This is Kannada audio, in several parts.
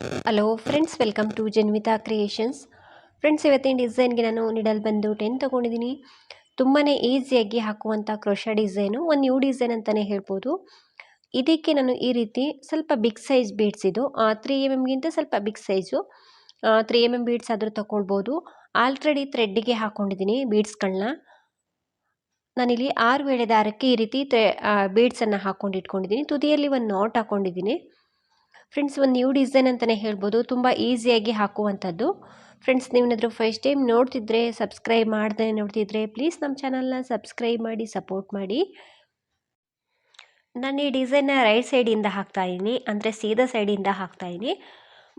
Hello friends welcome to Janvita creations friends ಇವತ್ತಿನ ಡಿಸೈನ್ಗೆ ನಾನು ನಿಡಲ್ ಬಂದು ಟೆನ್ ತೊಗೊಂಡಿದ್ದೀನಿ ತುಂಬಾ ಈಸಿಯಾಗಿ ಹಾಕುವಂಥ ಕ್ರೋಶ ಡಿಸೈನು ಒಂದು ನ್ಯೂ ಡಿಸೈನ್ ಅಂತಲೇ ಹೇಳ್ಬೋದು. ಇದಕ್ಕೆ ನಾನು ಈ ರೀತಿ ಸ್ವಲ್ಪ ಬಿಗ್ ಸೈಜ್ ಬೀಡ್ಸ್ ಇದು ತ್ರೀ ಎಂ ಎಮ್ಗಿಂತ ಸ್ವಲ್ಪ big size three M M beads ಆದರೂ ತಗೊಳ್ಬೋದು. ಆಲ್ರೆಡಿ ಥ್ರೆಡ್ಡಿಗೆ ಹಾಕ್ಕೊಂಡಿದ್ದೀನಿ ಬೀಡ್ಸ್ಗಳನ್ನ ನಾನಿಲ್ಲಿ ಆರು ವೇಳೆ ದಾರಕ್ಕೆ ಈ ರೀತಿ ಬೀಡ್ಸನ್ನು ಹಾಕ್ಕೊಂಡು ಇಟ್ಕೊಂಡಿದ್ದೀನಿ ತುದಿಯಲ್ಲಿ ಒಂದು ನಾಟ್ ಹಾಕ್ಕೊಂಡಿದ್ದೀನಿ ಫ್ರೆಂಡ್ಸ್ ಒಂದು ನ್ಯೂ ಡಿಸೈನ್ ಅಂತಲೇ ಹೇಳ್ಬೋದು. ತುಂಬ ಈಸಿಯಾಗಿ ಹಾಕುವಂಥದ್ದು. ಫ್ರೆಂಡ್ಸ್ ನೀವೇನಾದರೂ ಫಸ್ಟ್ ಟೈಮ್ ನೋಡ್ತಿದ್ರೆ ಸಬ್ಸ್ಕ್ರೈಬ್ ಮಾಡದೇ ನೋಡ್ತಿದ್ರೆ ಪ್ಲೀಸ್ ನಮ್ಮ ಚಾನಲ್ನ ಸಬ್ಸ್ಕ್ರೈಬ್ ಮಾಡಿ ಸಪೋರ್ಟ್ ಮಾಡಿ. ನಾನು ಈ ಡಿಸೈನ್ನ ರೈಟ್ ಸೈಡಿಂದ ಹಾಕ್ತಾಯಿದ್ದೀನಿ ಅಂದರೆ ಸೀದಾ ಸೈಡಿಂದ ಹಾಕ್ತಾಯಿದ್ದೀನಿ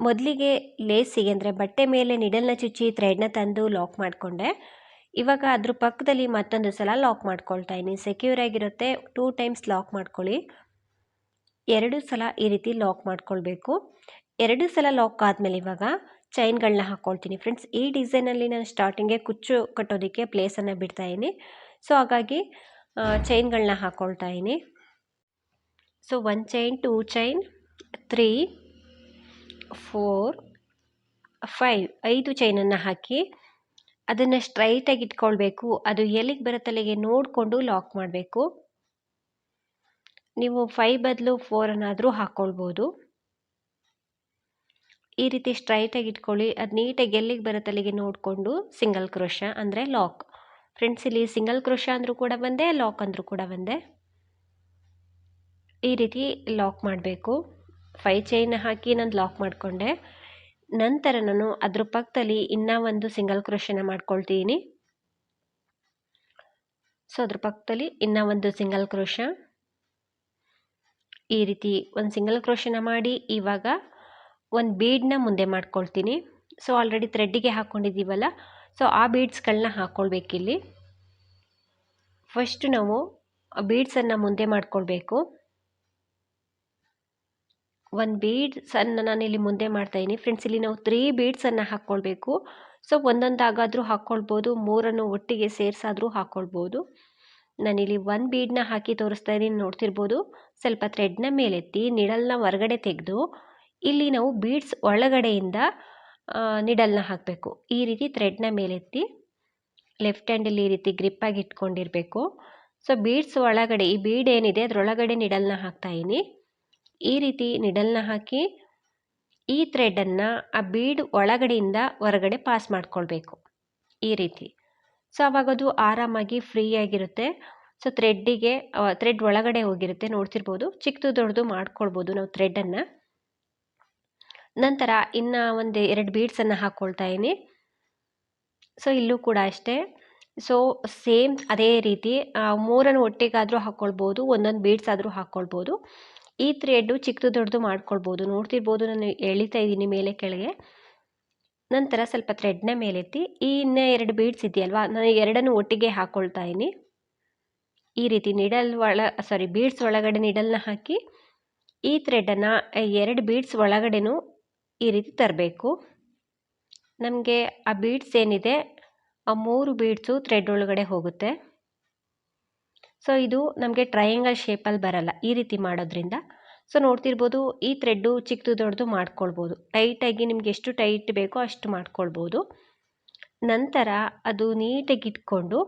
ಮೊದಲಿಗೆ ಲೇಸಿಗೆ ಅಂದರೆ ಬಟ್ಟೆ ಮೇಲೆ ನಿಡಲ್ನ ಚುಚ್ಚಿ ಥ್ರೆಡ್ನ ತಂದು ಲಾಕ್ ಮಾಡಿಕೊಂಡೆ. ಇವಾಗ ಅದ್ರ ಪಕ್ಕದಲ್ಲಿ ಮತ್ತೊಂದು ಸಲ ಲಾಕ್ ಮಾಡ್ಕೊಳ್ತಾ ಇದ್ದೀನಿ ಸೆಕ್ಯೂರ್ ಆಗಿರುತ್ತೆ. ಟೂ ಟೈಮ್ಸ್ ಲಾಕ್ ಮಾಡ್ಕೊಳ್ಳಿ. ಎರಡು ಸಲ ಈ ರೀತಿ ಲಾಕ್ ಮಾಡ್ಕೊಳ್ಬೇಕು. ಎರಡು ಸಲ ಲಾಕ್ ಆದಮೇಲೆ ಇವಾಗ ಚೈನ್ಗಳನ್ನ ಹಾಕ್ಕೊಳ್ತೀನಿ ಫ್ರೆಂಡ್ಸ್ ಈ ಡಿಸೈನಲ್ಲಿ ನಾನು ಸ್ಟಾರ್ಟಿಂಗೆ ಕುಚ್ಚು ಕಟ್ಟೋದಕ್ಕೆ ಪ್ಲೇಸನ್ನು ಬಿಡ್ತಾಯಿದ್ದೀನಿ ಸೊ ಹಾಗಾಗಿ ಚೈನ್ಗಳನ್ನ ಹಾಕ್ಕೊಳ್ತಾ ಇದ್ದೀನಿ. So one chain two chain three four five ಐದು ಚೈನನ್ನು ಹಾಕಿ ಅದನ್ನು ಸ್ಟ್ರೈಟಾಗಿ ಇಟ್ಕೊಳ್ಬೇಕು. ಅದು ಎಲ್ಲಿಗೆ ಬರುತ್ತಲ್ಲಿಗೆ ನೋಡಿಕೊಂಡು ಲಾಕ್ ಮಾಡಬೇಕು. ನೀವು ಫೈವ್ ಬದಲು ಫೋರನ್ನಾದರೂ ಹಾಕ್ಕೊಳ್ಬೋದು ಈ ರೀತಿ ಸ್ಟ್ರೈಟಾಗಿ ಇಟ್ಕೊಳ್ಳಿ. ಅದು ನೀಟಾಗಿ ಎಲ್ಲಿಗೆ ಬರುತ್ತೆ ಅಲ್ಲಿಗೆ ನೋಡಿಕೊಂಡು ಸಿಂಗಲ್ ಕ್ರೋಶ ಅಂದರೆ ಲಾಕ್ ಫ್ರೆಂಡ್ಸ್ ಇಲ್ಲಿ ಸಿಂಗಲ್ ಕ್ರೋಶ ಅಂದರೂ ಕೂಡ ಬಂದೆ ಲಾಕ್ ಅಂದರೂ ಕೂಡ ಬಂದೆ. ಈ ರೀತಿ ಲಾಕ್ ಮಾಡಬೇಕು. ಫೈ ಚೈನ್ ಹಾಕಿ ನಾನು ಲಾಕ್ ಮಾಡಿಕೊಂಡೆ. ನಂತರ ನಾನು ಅದ್ರ ಪಕ್ಕದಲ್ಲಿ ಇನ್ನೂ ಒಂದು ಸಿಂಗಲ್ ಕ್ರೋಶನ ಮಾಡ್ಕೊಳ್ತೀನಿ. ಸೊ ಅದ್ರ ಪಕ್ಕದಲ್ಲಿ ಇನ್ನೂ ಒಂದು ಸಿಂಗಲ್ ಕ್ರೋಶ ಈ ರೀತಿ ಒಂದು ಸಿಂಗಲ್ ಕ್ರೋಶನ ಮಾಡಿ ಇವಾಗ ಒಂದು ಬೀಡನ್ನ ಮುಂದೆ ಮಾಡ್ಕೊಳ್ತೀನಿ. ಸೊ ಆಲ್ರೆಡಿ ಥ್ರೆಡ್ಡಿಗೆ ಹಾಕ್ಕೊಂಡಿದ್ದೀವಲ್ಲ ಸೊ ಆ ಬೀಡ್ಸ್ಗಳನ್ನ ಹಾಕ್ಕೊಳ್ಬೇಕಿಲ್ಲಿ ಫಸ್ಟ್ ನಾವು ಬೀಡ್ಸನ್ನು ಮುಂದೆ ಮಾಡ್ಕೊಳ್ಬೇಕು. ಒಂದು ಬೀಡ್ಸನ್ನು ನಾನು ಇಲ್ಲಿ ಮುಂದೆ ಮಾಡ್ತಾಯಿದ್ದೀನಿ ಫ್ರೆಂಡ್ಸ್ ಇಲ್ಲಿ ನಾವು ತ್ರೀ ಬೀಡ್ಸನ್ನು ಹಾಕ್ಕೊಳ್ಬೇಕು ಸೊ ಒಂದೊಂದಾಗಾದರೂ ಹಾಕ್ಕೊಳ್ಬೋದು ಮೂರನ್ನು ಒಟ್ಟಿಗೆ ಸೇರಿಸಾದರೂ ಹಾಕ್ಕೊಳ್ಬೋದು ನಾನಿಲ್ಲಿ ಒಂದು ಬೀಡನ್ನ ಹಾಕಿ ತೋರಿಸ್ತಾ ಇದ್ದೀನಿ, ನೋಡ್ತಿರ್ಬೋದು. ಸ್ವಲ್ಪ ಥ್ರೆಡ್ನ ಮೇಲೆತ್ತಿ ನಿಡಲ್ನ ಹೊರಗಡೆ ತೆಗೆದು, ಇಲ್ಲಿ ನಾವು ಬೀಡ್ಸ್ ಒಳಗಡೆಯಿಂದ ನಿಡಲ್ನ ಹಾಕಬೇಕು. ಈ ರೀತಿ ಥ್ರೆಡ್ನ ಮೇಲೆತ್ತಿ ಲೆಫ್ಟ್ ಹ್ಯಾಂಡಲ್ಲಿ ಈ ರೀತಿ ಗ್ರಿಪ್ಪಾಗಿ ಇಟ್ಕೊಂಡಿರಬೇಕು. ಸೊ ಬೀಡ್ಸ್ ಒಳಗಡೆ, ಈ ಬೀಡ್ ಏನಿದೆ, ಅದರೊಳಗಡೆ ನಿಡಲ್ನ ಹಾಕ್ತಾಯಿನಿ ಈ ರೀತಿ ನಿಡಲ್ನ ಹಾಕಿ, ಈ ಥ್ರೆಡನ್ನು ಆ ಬೀಡ್ ಒಳಗಡೆಯಿಂದ ಹೊರಗಡೆ ಪಾಸ್ ಮಾಡ್ಕೊಳ್ಬೇಕು. ಈ ರೀತಿ. ಸೊ ಅವಾಗ ಅದು ಆರಾಮಾಗಿ ಫ್ರೀ ಆಗಿರುತ್ತೆ. ಸೊ ಥ್ರೆಡ್ಡಿಗೆ ಥ್ರೆಡ್ ಒಳಗಡೆ ಹೋಗಿರುತ್ತೆ, ನೋಡ್ತಿರ್ಬೋದು. ಚಿಕ್ಕದು, ದೊಡ್ಡದು ಮಾಡ್ಕೊಳ್ಬೋದು ನಾವು ಥ್ರೆಡ್ಡನ್ನು ನಂತರ ಇನ್ನು ಒಂದು ಎರಡು ಬೀಡ್ಸನ್ನು ಹಾಕ್ಕೊಳ್ತಾ ಇದ್ದೀನಿ ಸೊ ಇಲ್ಲೂ ಕೂಡ ಅಷ್ಟೇ. ಸೊ ಸೇಮ್ ಅದೇ ರೀತಿ ಮೂರನ್ನು ಒಟ್ಟಿಗಾದರೂ ಹಾಕ್ಕೊಳ್ಬೋದು ಒಂದೊಂದು ಬೀಡ್ಸ್ ಆದರೂ ಹಾಕ್ಕೊಳ್ಬೋದು ಈ ಥ್ರೆಡ್ಡು ಚಿಕ್ಕದು, ದೊಡ್ಡದು ಮಾಡ್ಕೊಳ್ಬೋದು. ನೋಡ್ತಿರ್ಬೋದು, ನಾನು ಎಳಿತಾ ಇದ್ದೀನಿ ಮೇಲೆ ಕೆಳಗೆ. ನಂತರ ಸ್ವಲ್ಪ ಥ್ರೆಡ್ನ ಮೇಲೆತ್ತಿ ಈ ಇನ್ನೂ ಎರಡು ಬೀಡ್ಸ್ ಇದೆಯಲ್ವಾ, ನಾನು ಎರಡನ್ನು ಒಟ್ಟಿಗೆ ಹಾಕ್ಕೊಳ್ತಾ ಇದ್ದೀನಿ. ಈ ರೀತಿ ನಿಡಲ್ ಒಳ ಸಾರಿ ಬೀಡ್ಸ್ ಒಳಗಡೆ ನಿಡಲ್ನ ಹಾಕಿ, ಈ ಥ್ರೆಡನ್ನು ಎರಡು ಬೀಡ್ಸ್ ಒಳಗಡೆನೂ ಈ ರೀತಿ ತರಬೇಕು. ನಮಗೆ ಆ ಬೀಡ್ಸ್ ಏನಿದೆ, ಆ ಮೂರು ಬೀಡ್ಸು ಥ್ರೆಡ್ ಒಳಗಡೆ ಹೋಗುತ್ತೆ. ಸೊ ಇದು ನಮಗೆ ಟ್ರಯಾಂಗಲ್ ಶೇಪಲ್ಲಿ ಬರಲ್ಲ, ಈ ರೀತಿ ಮಾಡೋದ್ರಿಂದ. ಸೊ ನೋಡ್ತಿರ್ಬೋದು, ಈ ಥ್ರೆಡ್ಡು ಚಿಕ್ಕದು ದೊಡ್ಡದು ಮಾಡ್ಕೊಳ್ಬೋದು. ಟೈಟಾಗಿ ನಿಮ್ಗೆ ಎಷ್ಟು ಟೈಟ್ ಬೇಕೋ ಅಷ್ಟು ಮಾಡ್ಕೊಳ್ಬೋದು. ನಂತರ ಅದು ನೀಟಾಗಿ ಇಟ್ಕೊಂಡು,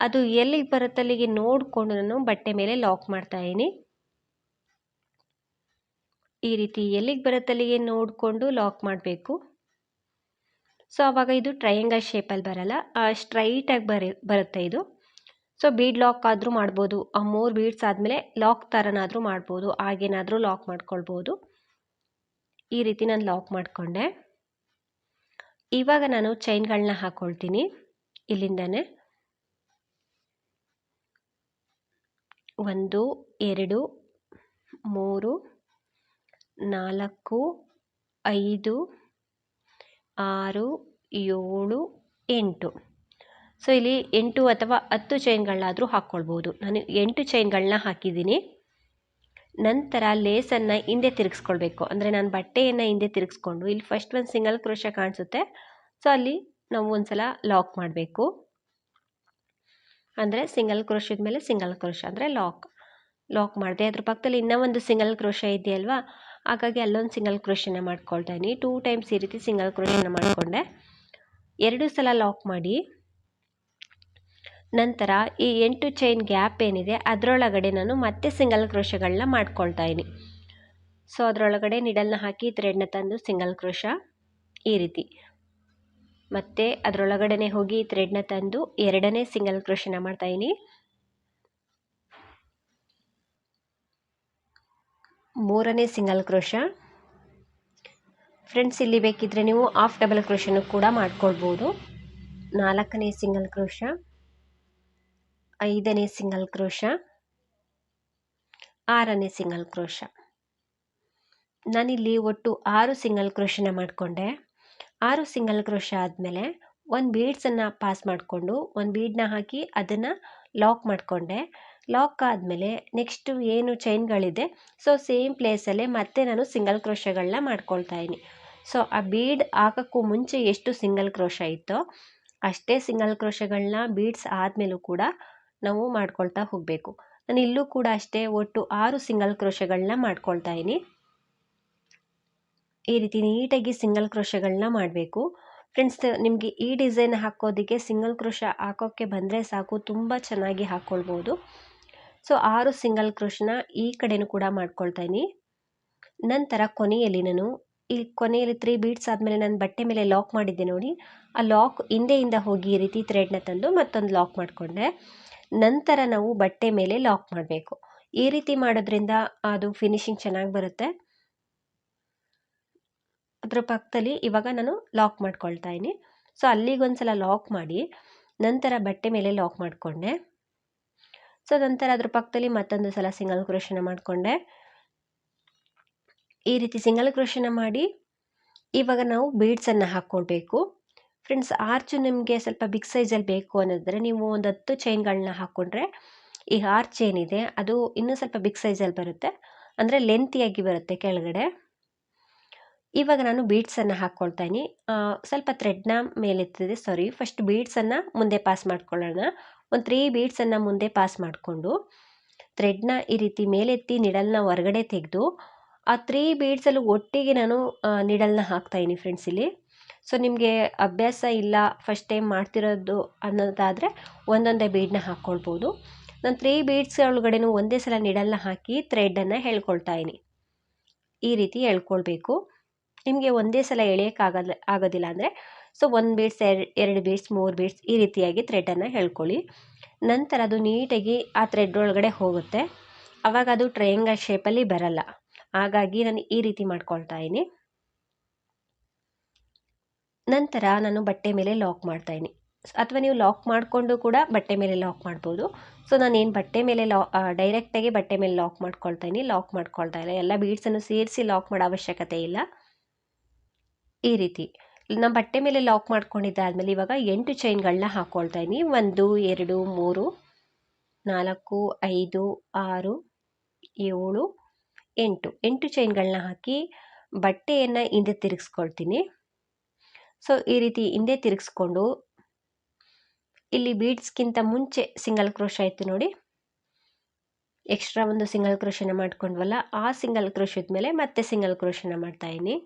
ಅದು ಎಲ್ಲಿಗೆ ಬರುತ್ತೆ ಅಲ್ಲಿಗೆ ನೋಡಿಕೊಂಡು ನಾನು ಬಟ್ಟೆ ಮೇಲೆ ಲಾಕ್ ಮಾಡ್ತಾ ಇದ್ದೀನಿ. ಈ ರೀತಿ ಎಲ್ಲಿಗೆ ಬರುತ್ತೆ ಅಲ್ಲಿಗೆ ನೋಡಿಕೊಂಡು ಲಾಕ್ ಮಾಡಬೇಕು. ಸೊ ಆವಾಗ ಇದು ಟ್ರಯಾಂಗಲ್ ಶೇಪಲ್ಲಿ ಬರಲ್ಲ. ಸ್ಟ್ರೈಟಾಗಿ ಬರ, ಬರುತ್ತೆ ಇದು. ಸೊ ಬೀಡ್ ಲಾಕ್ ಆದರೂ ಮಾಡ್ಬೋದು. ಆ ಮೂರು ಬೀಡ್ಸ್ ಆದಮೇಲೆ ಲಾಕ್ ಥರನಾದರೂ ಮಾಡ್ಬೋದು. ಹಾಗೇನಾದರೂ ಲಾಕ್ ಮಾಡ್ಕೊಳ್ಬೋದು. ಈ ರೀತಿ ನಾನು ಲಾಕ್ ಮಾಡಿಕೊಂಡೆ. ಇವಾಗ ನಾನು ಚೈನ್ಗಳನ್ನ ಹಾಕ್ಕೊಳ್ತೀನಿ ಇಲ್ಲಿಂದನೇ. ಒಂದು, ಎರಡು, ಮೂರು, ನಾಲ್ಕು, ಐದು, ಆರು, ಏಳು, ಎಂಟು. ಸೊ ಇಲ್ಲಿ ಎಂಟು ಅಥವಾ ಹತ್ತು ಚೈನ್ಗಳನ್ನಾದರೂ ಹಾಕ್ಕೊಳ್ಬೋದು. ನಾನು ಎಂಟು ಚೈನ್ಗಳನ್ನ ಹಾಕಿದ್ದೀನಿ. ನಂತರ ಲೇಸನ್ನು ಹಿಂದೆ ತಿರುಗಿಸ್ಕೊಳ್ಬೇಕು. ಅಂದರೆ ನಾನು ಬಟ್ಟೆಯನ್ನು ಹಿಂದೆ ತಿರುಗಿಸ್ಕೊಂಡು, ಇಲ್ಲಿ ಫಸ್ಟ್ ಒಂದು ಸಿಂಗಲ್ ಕ್ರೋಶ ಕಾಣಿಸುತ್ತೆ. ಸೊ ಅಲ್ಲಿ ನಾವು ಒಂದು ಸಲ ಲಾಕ್ ಮಾಡಬೇಕು. ಅಂದರೆ ಸಿಂಗಲ್ ಕ್ರೋಶದ ಮೇಲೆ ಸಿಂಗಲ್ ಕ್ರೋಶ ಅಂದರೆ ಲಾಕ್ ಲಾಕ್ ಮಾಡಿದೆ ಅದ್ರ ಪಕ್ಕದಲ್ಲಿ ಇನ್ನೂ ಒಂದು ಸಿಂಗಲ್ ಕ್ರೋಶ ಇದೆಯಲ್ವಾ ಹಾಗಾಗಿ ಅಲ್ಲೊಂದು ಸಿಂಗಲ್ ಕ್ರೋಶನ ಮಾಡ್ಕೊಳ್ತಾ ಇದ್ದೀನಿ ಟೂ ಟೈಮ್ಸ್ ಈ ರೀತಿ ಸಿಂಗಲ್ ಕ್ರೋಶನ ಮಾಡಿಕೊಂಡೆ. ಎರಡು ಸಲ ಲಾಕ್ ಮಾಡಿ. ನಂತರ ಈ ಎಂಟು ಚೈನ್ ಗ್ಯಾಪ್ ಏನಿದೆ, ಅದರೊಳಗಡೆ ನಾನು ಮತ್ತೆ ಸಿಂಗಲ್ ಕ್ರೋಶಗಳನ್ನ ಮಾಡ್ಕೊಳ್ತಾ ಇದ್ದೀನಿ ಸೊ ಅದರೊಳಗಡೆ ನಿಡಲ್ನ ಹಾಕಿ ಥ್ರೆಡ್ನ ತಂದು ಸಿಂಗಲ್ ಕ್ರೋಶ ಈ ರೀತಿ. ಮತ್ತೆ ಅದರೊಳಗಡೆ ಹೋಗಿ ಥ್ರೆಡ್ನ ತಂದು ಎರಡನೇ ಸಿಂಗಲ್ ಕ್ರೋಶನ ಮಾಡ್ತಾಯಿನಿ ಮೂರನೇ ಸಿಂಗಲ್ ಕ್ರೋಶ. ಫ್ರೆಂಡ್ಸ್ ಇಲ್ಲಿ ಬೇಕಿದ್ರೆ ನೀವು ಆಫ್ ಡಬಲ್ ಕ್ರೋಶನು ಕೂಡ ಮಾಡ್ಕೊಳ್ಬೋದು. ನಾಲ್ಕನೇ ಸಿಂಗಲ್ ಕ್ರೋಶ. ಐದನೇ ಸಿಂಗಲ್ ಕ್ರೋಶ, ಆರನೇ ಸಿಂಗಲ್ ಕ್ರೋಶ. ನಾನಿಲ್ಲಿ ಒಟ್ಟು ಆರು ಸಿಂಗಲ್ ಕ್ರೋಶನ ಮಾಡಿಕೊಂಡೆ. ಆರು ಸಿಂಗಲ್ ಕ್ರೋಶ ಆದಮೇಲೆ ಒಂದು ಬೀಡ್ಸನ್ನು ಪಾಸ್ ಮಾಡಿಕೊಂಡು ಒಂದು ಬೀಡನ್ನ ಹಾಕಿ ಅದನ್ನು ಲಾಕ್ ಮಾಡಿಕೊಂಡೆ. ಲಾಕ್ ಆದಮೇಲೆ ನೆಕ್ಸ್ಟು ಏನು ಚೈನ್ಗಳಿದೆ, ಸೊ ಸೇಮ್ ಪ್ಲೇಸಲ್ಲೇ ಮತ್ತೆ ನಾನು ಸಿಂಗಲ್ ಕ್ರೋಶಗಳನ್ನ ಮಾಡ್ಕೊಳ್ತಾ ಇದ್ದೀನಿ. ಸೊ ಆ ಬೀಡ್ ಹಾಕೋಕ್ಕೂ ಮುಂಚೆ ಎಷ್ಟು ಸಿಂಗಲ್ ಕ್ರೋಶ ಇತ್ತೋ ಅಷ್ಟೇ ಸಿಂಗಲ್ ಕ್ರೋಶಗಳನ್ನ ಬೀಡ್ಸ್ ಆದಮೇಲೂ ಕೂಡ ನಾವು ಮಾಡ್ಕೊಳ್ತಾ ಹೋಗಬೇಕು. ನಾನು ಇಲ್ಲೂ ಕೂಡ ಅಷ್ಟೇ ಒಟ್ಟು ಆರು ಸಿಂಗಲ್ ಕ್ರೋಶಗಳನ್ನ ಮಾಡ್ಕೊಳ್ತಾ ಇದ್ದೀನಿ. ಈ ರೀತಿ ನೀಟಾಗಿ ಸಿಂಗಲ್ ಕ್ರೋಶಗಳನ್ನ ಮಾಡಬೇಕು. ಫ್ರೆಂಡ್ಸ್ ನಿಮಗೆ ಈ ಡಿಸೈನ್ ಹಾಕೋದಕ್ಕೆ ಸಿಂಗಲ್ ಕ್ರೋಶ ಹಾಕೋಕ್ಕೆ ಬಂದರೆ ಸಾಕು, ತುಂಬ ಚೆನ್ನಾಗಿ ಹಾಕ್ಕೊಳ್ಬೋದು ಸೊ ಆರು ಸಿಂಗಲ್ ಕ್ರೋಶನ ಈ ಕಡೆನೂ ಕೂಡ ಮಾಡ್ಕೊಳ್ತಾ ಇದ್ದೀನಿ. ನಂತರ ಕೊನೆಯಲ್ಲಿ ನಾನು, ಈ ಕೊನೆಯಲ್ಲಿ ತ್ರೀ ಬೀಟ್ಸ್ ಆದಮೇಲೆ ನಾನು ಬಟ್ಟೆ ಮೇಲೆ ಲಾಕ್ ಮಾಡಿದ್ದೆ ನೋಡಿ. ಆ ಲಾಕ್ ಹಿಂದೆಯಿಂದ ಹೋಗಿ ಈ ರೀತಿ ಥ್ರೆಡ್ನ ತಂದು ಮತ್ತೊಂದು ಲಾಕ್ ಮಾಡಿಕೊಂಡೆ. ನಂತರ ನಾವು ಬಟ್ಟೆ ಮೇಲೆ ಲಾಕ್ ಮಾಡಬೇಕು. ಈ ರೀತಿ ಮಾಡೋದ್ರಿಂದ ಅದು ಫಿನಿಶಿಂಗ್ ಚೆನ್ನಾಗಿ ಬರುತ್ತೆ. ಅದ್ರ ಪಕ್ಕದಲ್ಲಿ ಇವಾಗ ನಾನು ಲಾಕ್ ಮಾಡ್ಕೊಳ್ತಾ ಇದ್ದೀನಿ. ಸೊ, ಅಲ್ಲಿಗೊಂದ್ಸಲ ಲಾಕ್ ಮಾಡಿ ನಂತರ ಬಟ್ಟೆ ಮೇಲೆ ಲಾಕ್ ಮಾಡಿಕೊಂಡೆ. ಸೊ, ನಂತರ ಅದ್ರ ಪಕ್ಕದಲ್ಲಿ ಮತ್ತೊಂದು ಸಲ ಸಿಂಗಲ್ ಕ್ರೋಶನ ಮಾಡಿಕೊಂಡೆ. ಈ ರೀತಿ ಸಿಂಗಲ್ ಕ್ರೋಶನ ಮಾಡಿ ಇವಾಗ ನಾವು ಬೀಡ್ಸನ್ನು ಹಾಕ್ಕೊಳ್ಬೇಕು. ಫ್ರೆಂಡ್ಸ್ ಆರ್ಚು ನಿಮಗೆ ಸ್ವಲ್ಪ ಬಿಗ್ ಸೈಜಲ್ಲಿ ಬೇಕು ಅನ್ನೋದ್ರೆ ನೀವು ಒಂದು ಹತ್ತು ಚೈನ್ಗಳನ್ನ ಹಾಕ್ಕೊಂಡ್ರೆ ಈ ಆರ್ಚ್ ಏನಿದೆ, ಅದು ಇನ್ನೂ ಸ್ವಲ್ಪ ಬಿಗ್ ಸೈಜಲ್ಲಿ ಬರುತ್ತೆ. ಅಂದರೆ ಲೆಂತಿಯಾಗಿ ಬರುತ್ತೆ ಕೆಳಗಡೆ. ಇವಾಗ ನಾನು ಬೀಡ್ಸನ್ನು ಹಾಕ್ಕೊಳ್ತಾ ಇದ್ದೀನಿ ಸ್ವಲ್ಪ ಥ್ರೆಡ್ನ ಮೇಲೆತ್ತಿದೆ ಸಾರಿ ಫಸ್ಟ್ ಬೀಡ್ಸನ್ನು ಮುಂದೆ ಪಾಸ್ ಮಾಡ್ಕೊಳ್ಳೋಣ. ಒಂದು ತ್ರೀ ಬೀಡ್ಸನ್ನು ಮುಂದೆ ಪಾಸ್ ಮಾಡಿಕೊಂಡು ಥ್ರೆಡ್ನ ಈ ರೀತಿ ಮೇಲೆತ್ತಿ ನಿಡಲ್ನ ಹೊರಗಡೆ ತೆಗೆದು, ಆ ತ್ರೀ ಬೀಡ್ಸಲ್ಲೂ ಒಟ್ಟಿಗೆ ನಾನು ನಿಡಲ್ನ ಹಾಕ್ತಾಯಿದ್ದೀನಿ ಫ್ರೆಂಡ್ಸ್ ಇಲ್ಲಿ. ಸೊ, ನಿಮಗೆ ಅಭ್ಯಾಸ ಇಲ್ಲ ಫಸ್ಟ್ ಟೈಮ್ ಮಾಡ್ತಿರೋದು ಅನ್ನೋದಾದರೆ ಒಂದೊಂದೇ ಬೀಡನ್ನ ಹಾಕ್ಕೊಳ್ಬೋದು ನಾನು ತ್ರೀ ಬೀಡ್ಸ್ ಒಳಗಡೆನೂ ಒಂದೇ ಸಲ ನಿಡಲ್ನ ಹಾಕಿ ಥ್ರೆಡನ್ನು ಹೇಳ್ಕೊಳ್ತಾ ಇದ್ದೀನಿ ಈ ರೀತಿ ಹೇಳ್ಕೊಳ್ಬೇಕು. ನಿಮಗೆ ಒಂದೇ ಸಲ ಎಳೆಯೋಕ್ಕಾಗಲ್ಲ ಆಗೋದಿಲ್ಲ ಅಂದರೆ, ಸೊ, ಒಂದು ಬೀಡ್ಸ್ ಎರಡು ಎರಡು ಬೀಡ್ಸ್ ಮೂರು ಬೀಡ್ಸ್ ಈ ರೀತಿಯಾಗಿ ಥ್ರೆಡನ್ನು ಹೇಳ್ಕೊಳ್ಳಿ. ನಂತರ ಅದು ನೀಟಾಗಿ ಆ ಥ್ರೆಡ್ ಒಳಗಡೆ ಹೋಗುತ್ತೆ. ಆವಾಗ ಅದು ಟ್ರಯಾಂಗಲ್ ಶೇಪಲ್ಲಿ ಬರಲ್ಲ. ಹಾಗಾಗಿ ನಾನು ಈ ರೀತಿ ಮಾಡ್ಕೊಳ್ತಾ ಇದ್ದೀನಿ ನಂತರ ನಾನು ಬಟ್ಟೆ ಮೇಲೆ ಲಾಕ್ ಮಾಡ್ತಾ ಇದ್ದೀನಿ ಅಥವಾ ನೀವು ಲಾಕ್ ಮಾಡಿಕೊಂಡು ಕೂಡ ಬಟ್ಟೆ ಮೇಲೆ ಲಾಕ್ ಮಾಡ್ಬೋದು. ಸೊ ನಾನೇನು ಬಟ್ಟೆ ಮೇಲೆ ಲಾ ಡೈರೆಕ್ಟಾಗಿ ಬಟ್ಟೆ ಮೇಲೆ ಲಾಕ್ ಮಾಡ್ಕೊಳ್ತಾ ಇದ್ದೀನಿ ಲಾಕ್ ಮಾಡ್ಕೊಳ್ತಾ ಇಲ್ಲ. ಎಲ್ಲ ಬೀಡ್ಸನ್ನು ಸೇರಿಸಿ ಲಾಕ್ ಮಾಡೋ ಅವಶ್ಯಕತೆ ಇಲ್ಲ. ಈ ರೀತಿ. ನಮ್ಮ ಬಟ್ಟೆ ಮೇಲೆ ಲಾಕ್ ಮಾಡ್ಕೊಂಡಿದ್ದಾದಮೇಲೆ ಇವಾಗ ಎಂಟು ಚೈನ್ಗಳನ್ನ ಹಾಕ್ಕೊಳ್ತಾ ಇದ್ದೀನಿ ಒಂದು, ಎರಡು, ಮೂರು, ನಾಲ್ಕು, ಐದು, ಆರು, ಏಳು, ಎಂಟು. ಎಂಟು ಚೈನ್ಗಳನ್ನ ಹಾಕಿ ಬಟ್ಟೆಯನ್ನು ಹಿಂದೆ ತಿರುಗಿಸ್ಕೊಳ್ತೀನಿ. ಸೊ ಈ ರೀತಿ ಹಿಂದೆ ತಿರುಗಿಸ್ಕೊಂಡು ಇಲ್ಲಿ ಬೀಡ್ಸ್ಗಿಂತ ಮುಂಚೆ ಸಿಂಗಲ್ ಕ್ರೋಶ ಆಯಿತು ನೋಡಿ. ಎಕ್ಸ್ಟ್ರಾ ಒಂದು ಸಿಂಗಲ್ ಕ್ರೋಶನ ಮಾಡ್ಕೊಂಡ್ವಲ್ಲ, ಆ ಸಿಂಗಲ್ ಕ್ರೋಶದ ಮೇಲೆ ಮತ್ತೆ ಸಿಂಗಲ್ ಕ್ರೋಶನ ಮಾಡ್ತಾಯಿದ್ದೀನಿ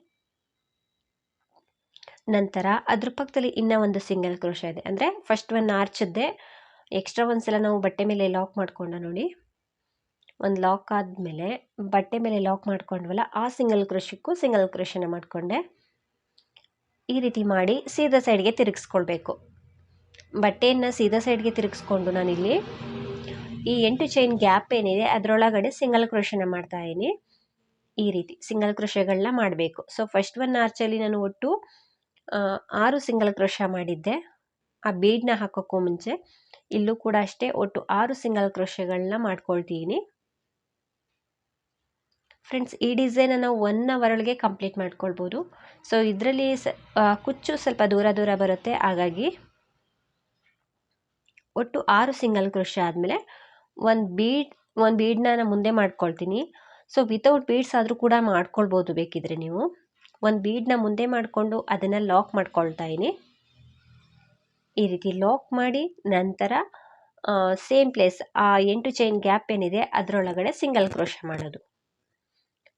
ನಂತರ ಅದ್ರ ಪಕ್ಕದಲ್ಲಿ ಇನ್ನೂ ಒಂದು ಸಿಂಗಲ್ ಕ್ರೋಶ ಇದೆ. ಅಂದರೆ ಫಸ್ಟ್ ಒನ್ ಆರ್ಚದ್ದೆ ಎಕ್ಸ್ಟ್ರಾ ಒಂದು ಸಲ ನಾವು ಬಟ್ಟೆ ಮೇಲೆ ಲಾಕ್ ಮಾಡಿಕೊಂಡ ನೋಡಿ. ಒಂದು ಲಾಕ್ ಆದಮೇಲೆ ಬಟ್ಟೆ ಮೇಲೆ ಲಾಕ್ ಮಾಡ್ಕೊಂಡ್ವಲ್ಲ, ಆ ಸಿಂಗಲ್ ಕ್ರೋಶಕ್ಕೂ ಸಿಂಗಲ್ ಕ್ರೋಶನ ಮಾಡಿಕೊಂಡೆ. ಈ ರೀತಿ ಮಾಡಿ ಸೀದಾ ಸೈಡ್ಗೆ ತಿರುಗಿಸ್ಕೊಳ್ಬೇಕು. ಬಟ್ಟೆಯನ್ನು ಸೀದಾ ಸೈಡ್ಗೆ ತಿರುಗಿಸ್ಕೊಂಡು ನಾನಿಲ್ಲಿ ಈ ಎಂಟು ಚೈನ್ ಗ್ಯಾಪ್ ಏನಿದೆ, ಅದರೊಳಗಡೆ ಸಿಂಗಲ್ ಕ್ರೋಶನ ಮಾಡ್ತಾ ಇದ್ದೀನಿ. ಈ ರೀತಿ ಸಿಂಗಲ್ ಕ್ರೋಶಗಳನ್ನ ಮಾಡಬೇಕು. ಸೊ ಫಸ್ಟ್ ಒನ್ ಆರ್ಚಲ್ಲಿ ನಾನು ಒಟ್ಟು ಆರು ಸಿಂಗಲ್ ಕ್ರೋಶ ಮಾಡಿದ್ದೆ. ಆ ಬೀಡನ್ನ ಹಾಕೋಕ್ಕೂ ಮುಂಚೆ, ಇಲ್ಲೂ ಕೂಡ ಅಷ್ಟೇ ಒಟ್ಟು ಆರು ಸಿಂಗಲ್ ಕ್ರೋಶಗಳನ್ನ ಮಾಡ್ಕೊಳ್ತೀನಿ. ಫ್ರೆಂಡ್ಸ್, ಈ ಡಿಸೈನನ್ನು ಒನ್ ಅವರ್ ಒಳಗೆ ಕಂಪ್ಲೀಟ್ ಮಾಡ್ಕೊಳ್ಬೋದು. ಸೊ ಇದರಲ್ಲಿ ಸ ಕುಚ್ಚು ಸ್ವಲ್ಪ ದೂರ ದೂರ ಬರುತ್ತೆ. ಹಾಗಾಗಿ ಒಟ್ಟು ಆರು ಸಿಂಗಲ್ ಕೃಷಿ ಆದಮೇಲೆ ಒಂದು ಬೀಡ್ ಒಂದು ಬೀಡನ್ನ ನಾನು ಮುಂದೆ ಮಾಡ್ಕೊಳ್ತೀನಿ. ಸೊ ವಿತೌಟ್ ಬೀಡ್ಸ್ ಆದರೂ ಕೂಡ ಮಾಡ್ಕೊಳ್ಬೋದು ಬೇಕಿದ್ರೆ ನೀವು. ಒಂದು ಬೀಡನ್ನ ಮುಂದೆ ಮಾಡಿಕೊಂಡು ಅದನ್ನು ಲಾಕ್ ಮಾಡ್ಕೊಳ್ತಾ ಇದ್ದೀನಿ ಈ ರೀತಿ ಲಾಕ್ ಮಾಡಿ ನಂತರ ಸೇಮ್ ಪ್ಲೇಸ್ ಆ ಎಂಟು ಚೈನ್ ಗ್ಯಾಪ್ ಏನಿದೆ, ಅದರೊಳಗಡೆ ಸಿಂಗಲ್ ಕ್ರೋಶ ಮಾಡೋದು.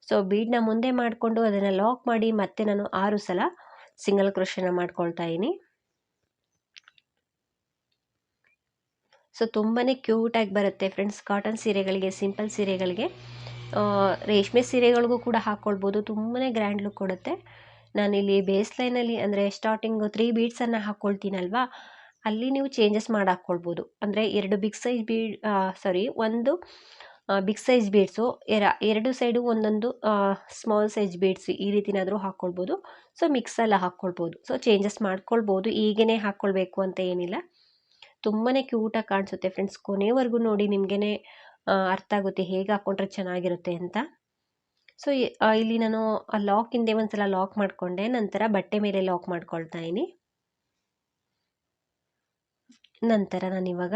ಸೊ ಬೀಡ್ನ ಮುಂದೆ ಮಾಡಿಕೊಂಡು ಅದನ್ನು ಲಾಕ್ ಮಾಡಿ ಮತ್ತೆ ನಾನು ಆರು ಸಲ ಸಿಂಗಲ್ ಕ್ರೋಶನ ಮಾಡ್ಕೊಳ್ತಾ ಇದ್ದೀನಿ. ಸೊ ತುಂಬಾ ಕ್ಯೂಟಾಗಿ ಬರುತ್ತೆ ಫ್ರೆಂಡ್ಸ್ ಕಾಟನ್ ಸೀರೆಗಳಿಗೆ ಸಿಂಪಲ್ ಸೀರೆಗಳಿಗೆ. ರೇಷ್ಮೆ ಸೀರೆಗಳಿಗೂ ಕೂಡ ಹಾಕ್ಕೊಳ್ಬೋದು ತುಂಬಾ ಗ್ರ್ಯಾಂಡ್ ಲುಕ್ ಕೊಡುತ್ತೆ. ನಾನಿಲ್ಲಿ ಬೇಸ್ ಲೈನಲ್ಲಿ ಅಂದರೆ ಸ್ಟಾರ್ಟಿಂಗು ತ್ರೀ ಬೀಡ್ಸನ್ನು ಹಾಕ್ಕೊಳ್ತೀನಲ್ವಾ ಅಲ್ಲಿ ನೀವು ಚೇಂಜಸ್ ಮಾಡಿ ಹಾಕ್ಕೊಳ್ಬೋದು ಅಂದರೆ ಎರಡು ಬಿಗ್ ಸೈಜ್ ಬೀಡ್ ಸಾರಿ ಒಂದು ಬಿಗ್ ಸೈಜ್ ಬೀಡ್ಸು ಎರ, ಎರಡು ಸೈಡು ಒಂದೊಂದು ಸ್ಮಾಲ್ ಸೈಜ್ ಬೀಡ್ಸ್ ಈ ರೀತಿನಾದರೂ ಹಾಕ್ಕೊಳ್ಬೋದು ಸೊ ಮಿಕ್ಸೆಲ್ಲ ಹಾಕ್ಕೊಳ್ಬೋದು ಸೊ ಚೇಂಜಸ್ ಮಾಡ್ಕೊಳ್ಬೋದು. ಈಗೇ ಹಾಕ್ಕೊಳ್ಬೇಕು ಅಂತ ಏನಿಲ್ಲ. ತುಂಬಾ ಕ್ಯೂಟಾಗಿ ಕಾಣಿಸುತ್ತೆ ಫ್ರೆಂಡ್ಸ್ ಕೊನೆವರೆಗೂ ನೋಡಿ ನಿಮಗೇ ಅರ್ಥ ಆಗುತ್ತೆ ಹೇಗೆ ಹಾಕ್ಕೊಂಡ್ರೆ ಚೆನ್ನಾಗಿರುತ್ತೆ ಅಂತ. ಸೊ ಇಲ್ಲಿ ನಾನು ಲಾಕ್ ಹಿಂದೆ ಒಂದ್ಸಲ ಲಾಕ್ ಮಾಡಿಕೊಂಡೆ. ನಂತರ ಬಟ್ಟೆ ಮೇಲೆ ಲಾಕ್ ಮಾಡ್ಕೊಳ್ತಾ ಇದ್ದೀನಿ. ನಂತರ ನಾನು ಇವಾಗ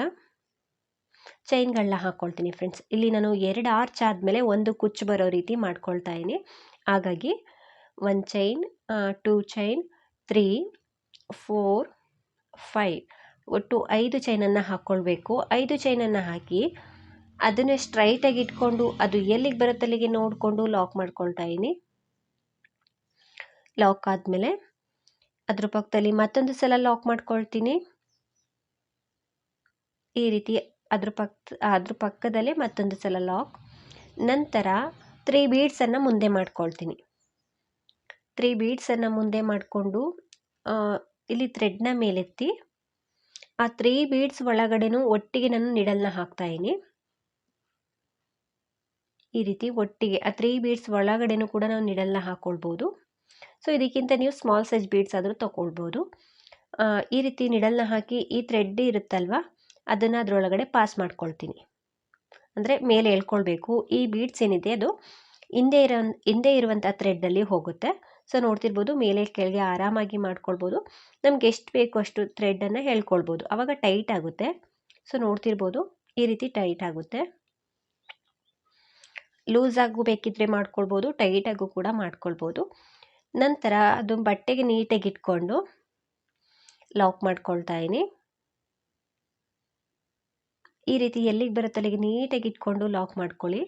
ಚೈನ್ಗಳನ್ನ ಹಾಕ್ಕೊಳ್ತೀನಿ ಫ್ರೆಂಡ್ಸ್. ಇಲ್ಲಿ ನಾನು ಎರಡು ಆರ್ಚ್ ಆದಮೇಲೆ ಒಂದು ಕುಚ್ಚು ಬರೋ ರೀತಿ ಮಾಡ್ಕೊಳ್ತಾ ಇದ್ದೀನಿ. ಹಾಗಾಗಿ one chain two chain, three, four, five. ಒಟ್ಟು ಐದು ಚೈನನ್ನು ಹಾಕ್ಕೊಳ್ಬೇಕು ಐದು ಚೈನನ್ನು ಹಾಕಿ ಅದನ್ನು ಸ್ಟ್ರೈಟಾಗಿ ಇಟ್ಕೊಂಡು ಅದು ಎಲ್ಲಿಗೆ ಬರುತ್ತೆ ಅಲ್ಲಿಗೆ ನೋಡಿಕೊಂಡು ಲಾಕ್ ಮಾಡ್ಕೊಳ್ತಾ ಇದ್ದೀನಿ. ಲಾಕ್ ಆದಮೇಲೆ ಅದ್ರ ಪಕ್ಕದಲ್ಲಿ ಮತ್ತೊಂದು ಸಲ ಲಾಕ್ ಮಾಡ್ಕೊಳ್ತೀನಿ. ಈ ರೀತಿ ಅದ್ರ ಪಕ್ಕ ಅದ್ರ ಪಕ್ಕದಲ್ಲೇ ಮತ್ತೊಂದು ಸಲ ಲಾಕ್ ನಂತರ ತ್ರೀ ಬೀಡ್ಸನ್ನು ಮುಂದೆ ಮಾಡ್ಕೊಳ್ತೀನಿ. ತ್ರೀ ಬೀಡ್ಸನ್ನು ಮುಂದೆ ಮಾಡಿಕೊಂಡು ಇಲ್ಲಿ ಥ್ರೆಡ್ನ ಮೇಲೆತ್ತಿ, ಆ ತ್ರೀ ಬೀಡ್ಸ್ ಒಳಗಡೆನೂ ಒಟ್ಟಿಗೆ ನಾನು ನಿಡಲ್ನ ಹಾಕ್ತಾಯಿನಿ ಈ ರೀತಿ ಒಟ್ಟಿಗೆ, ಆ ತ್ರೀ ಬೀಡ್ಸ್ ಒಳಗಡೆನೂ ಕೂಡ ನಾವು ನಿಡಲ್ನ ಹಾಕ್ಕೊಳ್ಬೋದು ಸೊ ಇದಕ್ಕಿಂತ ನೀವು ಸ್ಮಾಲ್ ಸೈಜ್ ಬೀಡ್ಸ್ ಆದರೂ ತೊಗೊಳ್ಬೋದು ಈ ರೀತಿ ನಿಡಲ್ನ ಹಾಕಿ ಈ ಥ್ರೆಡ್ ಇರುತ್ತಲ್ವ ಅದನ್ನು ಅದರೊಳಗಡೆ ಪಾಸ್ ಮಾಡ್ಕೊಳ್ತೀನಿ. ಅಂದರೆ ಮೇಲೆ ಎಳ್ಕೊಳ್ಬೇಕು ಈ ಬೀಡ್ಸ್ ಏನಿದೆ ಅದು ಹಿಂದೆ ಇರೋ, ಹಿಂದೆ ಇರುವಂಥ ಥ್ರೆಡ್ಡಲ್ಲಿ ಹೋಗುತ್ತೆ. ಸೊ ನೋಡ್ತಿರ್ಬೋದು ಮೇಲೆ ಕೆಳಗೆ ಆರಾಮಾಗಿ ಮಾಡ್ಕೊಳ್ಬೋದು. ನಮ್ಗೆ ಎಷ್ಟು ಬೇಕು ಅಷ್ಟು ಥ್ರೆಡ್ಡನ್ನು ಹೇಳ್ಕೊಳ್ಬೋದು. ಆವಾಗ ಟೈಟ್ ಆಗುತ್ತೆ. ಸೊ ನೋಡ್ತಿರ್ಬೋದು ಈ ರೀತಿ ಟೈಟ್ ಆಗುತ್ತೆ. ಲೂಸ್ ಆಗು ಬೇಕಿದ್ರೆ ಮಾಡ್ಕೊಳ್ಬೋದು ಟೈಟಾಗೂ ಕೂಡ ಮಾಡ್ಕೊಳ್ಬೋದು. ನಂತರ ಅದು ಬಟ್ಟೆಗೆ ನೀಟಾಗಿ ಇಟ್ಕೊಂಡು ಲಾಕ್ ಮಾಡ್ಕೊಳ್ತಾ ಇದ್ದೀನಿ. ಈ ರೀತಿ ಎಲ್ಲಿಗೆ ಬರುತ್ತೆ ಅಲ್ಲಿಗೆ ನೀಟಾಗಿ ಇಟ್ಕೊಂಡು ಲಾಕ್ ಮಾಡ್ಕೊಳ್ಳಿ.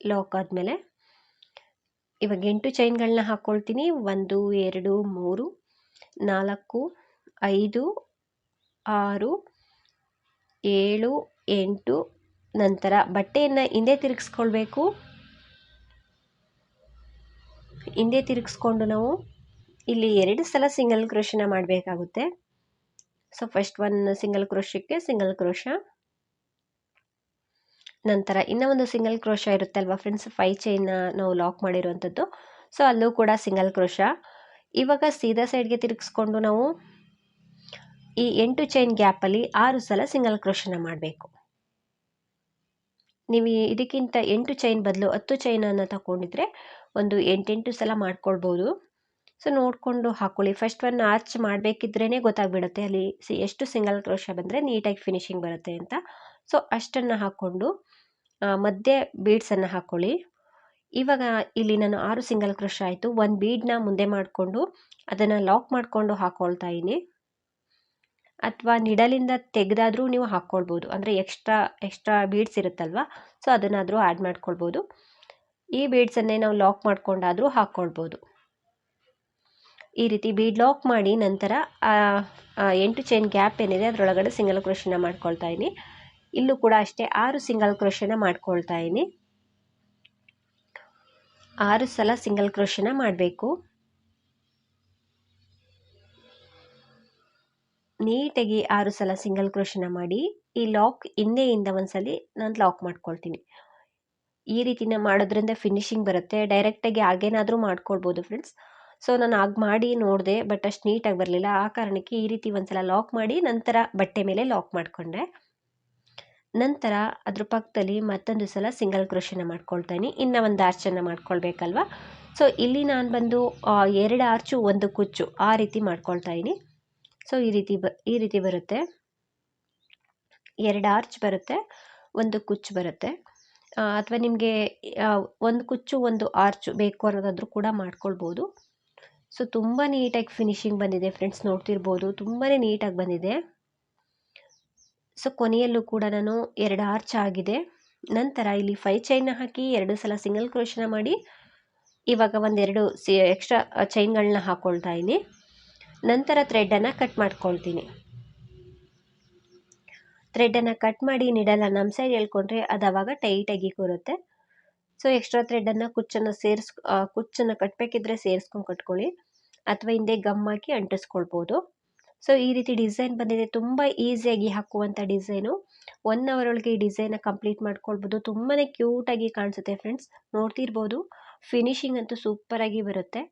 ಲಾಕ್ ಆದಮೇಲೆ ಇವಾಗ ಎಂಟು ಚೈನ್ಗಳನ್ನ ಹಾಕ್ಕೊಳ್ತೀನಿ ಒಂದು, ಎರಡು, ಮೂರು, ನಾಲ್ಕು, ಐದು, ಆರು, ಏಳು, ಎಂಟು, ನಂತರ ಬಟ್ಟೆಯನ್ನು ಹಿಂದೆ ತಿರುಗಿಸ್ಕೊಳ್ಬೇಕು. ಹಿಂದೆ ತಿರುಗಿಸ್ಕೊಂಡು ನಾವು ಇಲ್ಲಿ ಎರಡು ಸಲ ಸಿಂಗಲ್ ಕ್ರೋಶನ ಮಾಡಬೇಕಾಗುತ್ತೆ. ಸೊ ಫಸ್ಟ್ ಒನ್ ಸಿಂಗಲ್ ಕ್ರೋಶಕ್ಕೆ ಸಿಂಗಲ್ ಕ್ರೋಶ ನಂತರ ಇನ್ನೂ ಒಂದು ಸಿಂಗಲ್ ಕ್ರೋಶ ಅಲ್ವಾ ಫ್ರೆಂಡ್ಸ್ ಫೈ ಚೈನ್ ನಾವು ಲಾಕ್ ಮಾಡಿರುವಂಥದ್ದು. ಸೊ ಅಲ್ಲೂ ಕೂಡ ಸಿಂಗಲ್ ಕ್ರೋಶ ಇವಾಗ ಸೀದಾ ಸೈಡ್ಗೆ ತಿರುಗಿಸ್ಕೊಂಡು ನಾವು ಈ ಎಂಟು ಚೈನ್ ಗ್ಯಾಪಲ್ಲಿ ಆರು ಸಲ ಸಿಂಗಲ್ ಕ್ರೋಶನ ಮಾಡಬೇಕು. ನೀವು ಇದಕ್ಕಿಂತ ಎಂಟು ಚೈನ್ ಬದಲು ಹತ್ತು ಚೈನನ್ನು ತಗೊಂಡಿದ್ರೆ ಒಂದು ಎಂಟೆಂಟು ಸಲ ಮಾಡ್ಕೊಳ್ಬೋದು. ಸೊ ನೋಡಿಕೊಂಡು ಹಾಕ್ಕೊಳ್ಳಿ ಫಸ್ಟ್ ಒನ್ ಆರ್ಚ್ ಮಾಡಬೇಕಿದ್ರೇ ಗೊತ್ತಾಗ್ಬಿಡುತ್ತೆ. ಅಲ್ಲಿ ಸಿ ಎಷ್ಟು ಸಿಂಗಲ್ ಕ್ರೋಶ ಬಂದರೆ ನೀಟಾಗಿ ಫಿನಿಶಿಂಗ್ ಬರುತ್ತೆ ಅಂತ. ಸೊ ಅಷ್ಟನ್ನು ಹಾಕ್ಕೊಂಡು ಮಧ್ಯೆ ಬೀಡ್ಸನ್ನು ಹಾಕ್ಕೊಳ್ಳಿ ಇವಾಗ ಇಲ್ಲಿ ನಾನು ಆರು ಸಿಂಗಲ್ ಕ್ರೋಶ ಆಯಿತು. ಒಂದು ಬೀಡನ್ನ ಮುಂದೆ ಮಾಡಿಕೊಂಡು ಅದನ್ನು ಲಾಕ್ ಮಾಡಿಕೊಂಡು ಹಾಕ್ಕೊಳ್ತಾ ಇದ್ದೀನಿ. ಅಥವಾ ನಿಡಲಿಂದ ತೆಗೆದಾದರೂ ನೀವು ಹಾಕ್ಕೊಳ್ಬೋದು ಅಂದರೆ ಎಕ್ಸ್ಟ್ರಾ ಎಕ್ಸ್ಟ್ರಾ ಬೀಡ್ಸ್ ಇರುತ್ತಲ್ವ? ಸೊ ಅದನ್ನಾದರೂ ಆ್ಯಡ್ ಮಾಡ್ಕೊಳ್ಬೋದು. ಈ ಬೀಡ್ಸನ್ನೇ ನಾವು ಲಾಕ್ ಮಾಡ್ಕೊಂಡಾದರೂ ಹಾಕ್ಕೊಳ್ಬೋದು ಈ ರೀತಿ ಬೀಡ್ ಲಾಕ್ ಮಾಡಿ ನಂತರ ಎಂಟು ಚೈನ್ ಗ್ಯಾಪ್ ಏನಿದೆ, ಅದರೊಳಗಡೆ ಸಿಂಗಲ್ ಕ್ರೋಶನ ಮಾಡ್ಕೊಳ್ತಾ ಇದ್ದೀನಿ ಇಲ್ಲೂ ಕೂಡ ಅಷ್ಟೇ ಆರು ಸಿಂಗಲ್ ಕ್ರೋಶನ ಮಾಡ್ಕೊಳ್ತಾ ಇದ್ದೀನಿ ಆರು ಸಲ ಸಿಂಗಲ್ ಕ್ರೋಶನ ಮಾಡಬೇಕು. ನೀಟಾಗಿ ಆರು ಸಲ ಸಿಂಗಲ್ ಕ್ರೋಶನ ಮಾಡಿ, ಈ ಲಾಕ್ ಹಿಂದೆಯಿಂದ ಒಂದ್ಸಲಿ ನಾನು ಲಾಕ್ ಮಾಡ್ಕೊಳ್ತೀನಿ. ಈ ರೀತಿನ ಮಾಡೋದ್ರಿಂದ ಫಿನಿಶಿಂಗ್ ಬರುತ್ತೆ. ಡೈರೆಕ್ಟಾಗಿ ಹಾಗೇನಾದರೂ ಮಾಡ್ಕೊಳ್ಬೋದು ಫ್ರೆಂಡ್ಸ್ ಸೊ, ನಾನು ಆಗ ಮಾಡಿ ನೋಡಿದೆ ಬಟ್ ಅಷ್ಟು ನೀಟಾಗಿ ಬರಲಿಲ್ಲ. ಆ ಕಾರಣಕ್ಕೆ ಈ ರೀತಿ ಒಂದ್ಸಲ ಲಾಕ್ ಮಾಡಿ, ನಂತರ ಬಟ್ಟೆ ಮೇಲೆ ಲಾಕ್ ಮಾಡಿಕೊಂಡೆ. ನಂತರ ಅದ್ರ ಪಕ್ಕದಲ್ಲಿ ಮತ್ತೊಂದು ಸಲ ಸಿಂಗಲ್ ಕ್ರೋಶನ ಮಾಡ್ಕೊಳ್ತೀನಿ. ಇನ್ನು ಒಂದು ಆರ್ಚನ್ನು ಮಾಡ್ಕೊಳ್ಬೇಕಲ್ವ? ಸೊ ಇಲ್ಲಿ ನಾನು ಬಂದು ಎರಡು ಆರ್ಚು ಒಂದು ಕುಚ್ಚು, ಆ ರೀತಿ ಮಾಡ್ಕೊಳ್ತಾ ಇದ್ದೀನಿ ಸೊ ಈ ರೀತಿ ಬ, ಈ ರೀತಿ ಬರುತ್ತೆ. ಎರಡು ಆರ್ಚ್ ಬರುತ್ತೆ, ಒಂದು ಕುಚ್ಚು ಬರುತ್ತೆ. ಅಥವಾ ನಿಮಗೆ ಒಂದು ಕುಚ್ಚು, ಒಂದು ಆರ್ಚು ಬೇಕು ಅನ್ನೋದಾದರೂ ಕೂಡ ಮಾಡ್ಕೊಳ್ಬೋದು. ಸೊ ತುಂಬ ನೀಟಾಗಿ ಫಿನಿಶಿಂಗ್ ಬಂದಿದೆ ಫ್ರೆಂಡ್ಸ್ ನೋಡ್ತಿರ್ಬೋದು. ತುಂಬಾ ನೀಟಾಗಿ ಬಂದಿದೆ. ಸೊ ಕೊನೆಯಲ್ಲೂ ಕೂಡ ನಾನು ಎರಡು ಆರ್ಚ್ ಆಗಿದೆ. ನಂತರ ಇಲ್ಲಿ ಫೈ ಚೈನ್ನ ಹಾಕಿ ಎರಡು ಸಲ ಸಿಂಗಲ್ ಕ್ರೋಶನ ಮಾಡಿ ಇವಾಗ ಒಂದೆರಡು ಸಿ ಎಕ್ಸ್ಟ್ರಾ ಚೈನ್ಗಳನ್ನ ಹಾಕ್ಕೊಳ್ತಾ ಇದ್ದೀನಿ. ನಂತರ ಥ್ರೆಡ್ಡನ್ನು ಕಟ್ ಮಾಡ್ಕೊಳ್ತೀನಿ. ಥ್ರೆಡ್ಡನ್ನು ಕಟ್ ಮಾಡಿ ನಿಡಲ್ಲ ನಮ್ಮ ಸೈಡ್ ಹೇಳ್ಕೊಂಡ್ರೆ ಅದು ಅವಾಗ ಟೈಟಾಗಿ ಕೂರುತ್ತೆ. ಸೊ ಎಕ್ಸ್ಟ್ರಾ ಥ್ರೆಡನ್ನು ಕುಚ್ಚನ್ನು ಸೇರಿಸ್ ಕುಚ್ಚನ್ನು ಕಟ್ಟಬೇಕಿದ್ರೆ ಸೇರಿಸ್ಕೊಂಡು ಕಟ್ಕೊಳ್ಳಿ. ಅಥವಾ ಹಿಂದೆ ಗಮ್ ಹಾಕಿ ಅಂಟಿಸ್ಕೊಳ್ಬೋದು. ಸೊ ಈ ರೀತಿ ಡಿಸೈನ್ ಬಂದಿದೆ. ತುಂಬ ಈಸಿಯಾಗಿ ಹಾಕುವಂಥ ಡಿಸೈನು. ಒನ್ ಅವರ್ ಒಳಗೆ ಈ ಡಿಸೈನ ಕಂಪ್ಲೀಟ್ ಮಾಡ್ಕೊಳ್ಬೋದು. ತುಂಬಾ ಕ್ಯೂಟಾಗಿ ಕಾಣಿಸುತ್ತೆ ಫ್ರೆಂಡ್ಸ್. ನೋಡ್ತಿರ್ಬೋದು. ಫಿನಿಶಿಂಗ್ ಅಂತೂ ಸೂಪರಾಗಿ ಬರುತ್ತೆ.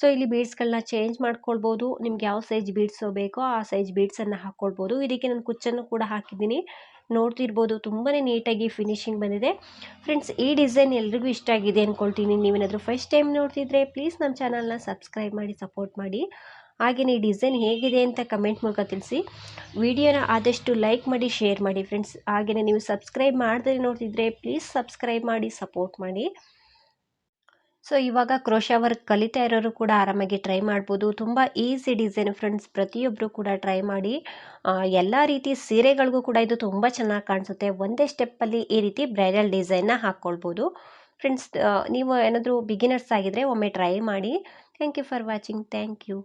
ಸೊ ಇಲ್ಲಿ ಬೀಡ್ಸ್ಗಳನ್ನ ಚೇಂಜ್ ಮಾಡ್ಕೊಳ್ಬೋದು. ನಿಮ್ಗೆ ಯಾವ ಸೈಜ್ ಬೀಡ್ಸು ಬೇಕೋ ಆ ಸೈಜ್ ಬೀಡ್ಸನ್ನು ಹಾಕ್ಕೊಳ್ಬೋದು ಇದಕ್ಕೆ ನಾನು ಕುಚ್ಚನ್ನು ಕೂಡ ಹಾಕಿದ್ದೀನಿ. ನೋಡ್ತಿರ್ಬೋದು. ತುಂಬಾ ನೀಟಾಗಿ ಫಿನಿಶಿಂಗ್ ಬಂದಿದೆ. ಫ್ರೆಂಡ್ಸ್ ಈ ಡಿಸೈನ್ ಎಲ್ರಿಗೂ ಇಷ್ಟ ಆಗಿದೆ ಅಂದ್ಕೊಳ್ತೀನಿ ನೀವೇನಾದರೂ ಫಸ್ಟ್ ಟೈಮ್ ನೋಡ್ತಿದ್ರೆ ಪ್ಲೀಸ್ ನಮ್ಮ ಚಾನಲ್ನ ಸಬ್ಸ್ಕ್ರೈಬ್ ಮಾಡಿ ಸಪೋರ್ಟ್ ಮಾಡಿ. ಹಾಗೆಯೇ ಈ ಡಿಸೈನ್ ಹೇಗಿದೆ ಅಂತ ಕಮೆಂಟ್ ಮೂಲಕ ತಿಳಿಸಿ. ವಿಡಿಯೋನ ಆದಷ್ಟು ಲೈಕ್ ಮಾಡಿ ಶೇರ್ ಮಾಡಿ. ಫ್ರೆಂಡ್ಸ್ ಹಾಗೆಯೇ ನೀವು ಸಬ್ಸ್ಕ್ರೈಬ್ ಮಾಡದೇ ನೋಡ್ತಿದ್ರೆ ಪ್ಲೀಸ್ ಸಬ್ಸ್ಕ್ರೈಬ್ ಮಾಡಿ ಸಪೋರ್ಟ್ ಮಾಡಿ. ಸೊ ಇವಾಗ ಕ್ರೋಶಾ ವರ್ಕ್ ಕಲಿತಾ ಇರೋರು ಕೂಡ ಆರಾಮಾಗಿ ಟ್ರೈ ಮಾಡ್ಬೋದು. ತುಂಬ ಈಸಿ ಡಿಸೈನ್ ಫ್ರೆಂಡ್ಸ್ ಪ್ರತಿಯೊಬ್ಬರು ಕೂಡ ಟ್ರೈ ಮಾಡಿ ಎಲ್ಲ ರೀತಿ ಸೀರೆಗಳಿಗೂ ಕೂಡ ಇದು ತುಂಬ ಚೆನ್ನಾಗಿ ಕಾಣಿಸುತ್ತೆ. ಒಂದೇ ಸ್ಟೆಪ್ಪಲ್ಲಿ ಈ ರೀತಿ ಬ್ರೈಡಲ್ ಡಿಸೈನ್ನ ಹಾಕ್ಕೊಳ್ಬೋದು ಫ್ರೆಂಡ್ಸ್ ನೀವು ಏನಾದರೂ ಬಿಗಿನರ್ಸ್ ಆಗಿದ್ದರೆ ಒಮ್ಮೆ ಟ್ರೈ ಮಾಡಿ. Thank you for watching thank you